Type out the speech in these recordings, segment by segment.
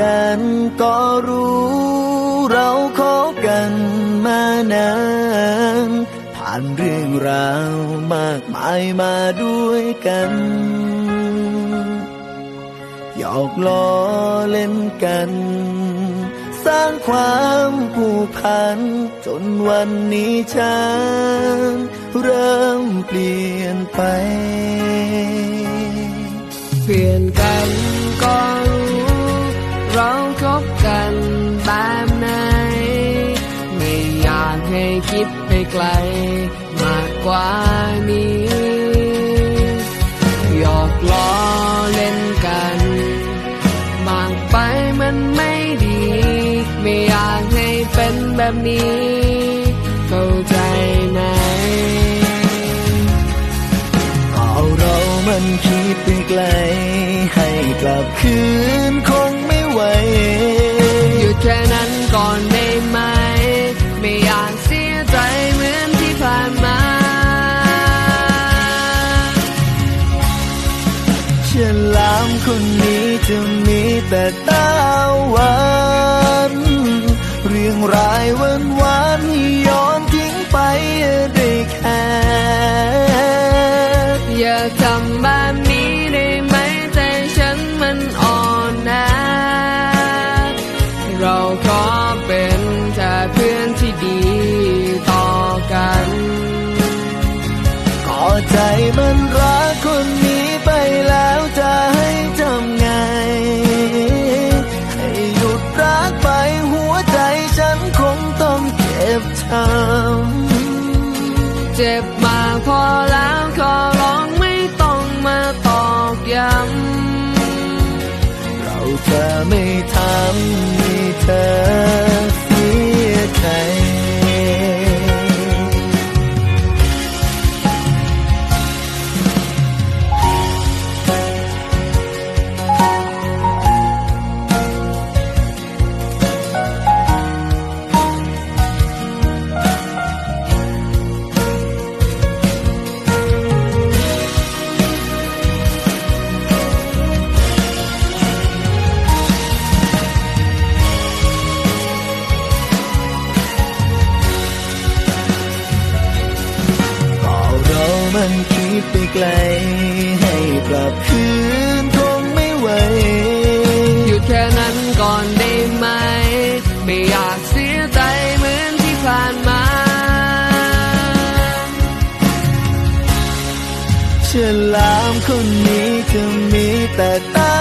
กันก็รู้เราคบกันมานานผ่านเรื่องราวมากมายมาด้วยกันหยอกล้อเล่นกัน สร้างความผูกพัน จนวันนี้ฉันเริ่มเปลี่ยนไป เปลี่ยนกันก็รู้ ไกลมากกว่านี้หยอกล้อเล่นกันมากไปมันไม่ดี ไม่อยากให้เป็นแบบนี้ เข้าใจไหมเอาเรามันคิดไปไกล ให้กลับคืนคงามคนนี้จะมีแต่ตาหวานเรียงรายวันวานย้อนทิ้งไปได้แค่อย่าทำแบบนี้ได้ไหมใจฉันมันอ่อนนะ เราขอเป็นแค่เพื่อนที่ดีต่อกันก็ใจมันรำเจ็บมากพอแล้วขอร้องไม่ต้องมาตอกย้ำเราจะไม่ มันคิดไปไกล ให้กลับคืนคงไม่ไหวหยุดแค่นั้นก่อนได้ไหม ไม่อยากเสียใจเหมือนที่ผ่านมา ฉลามคนนี้จะมีแต่ตา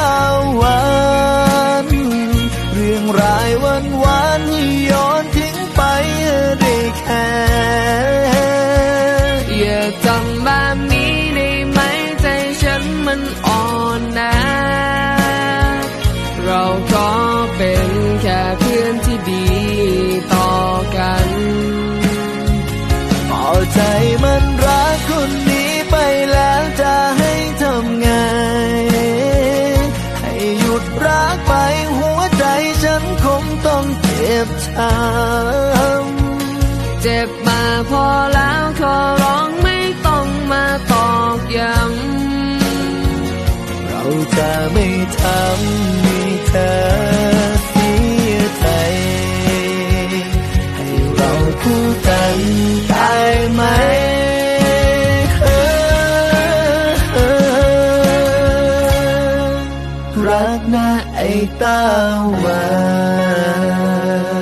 ใจมันรักคนนี้ไปแล้วจะให้ทำไง ให้หยุดรักไปหัวใจฉันคงต้องเจ็บช้ำเจ็บมาพอแล้วขอร้องไม่ต้องมาตอกย้ำเราจะไม่ทำให้เธอ นะไอ้ตาหวาน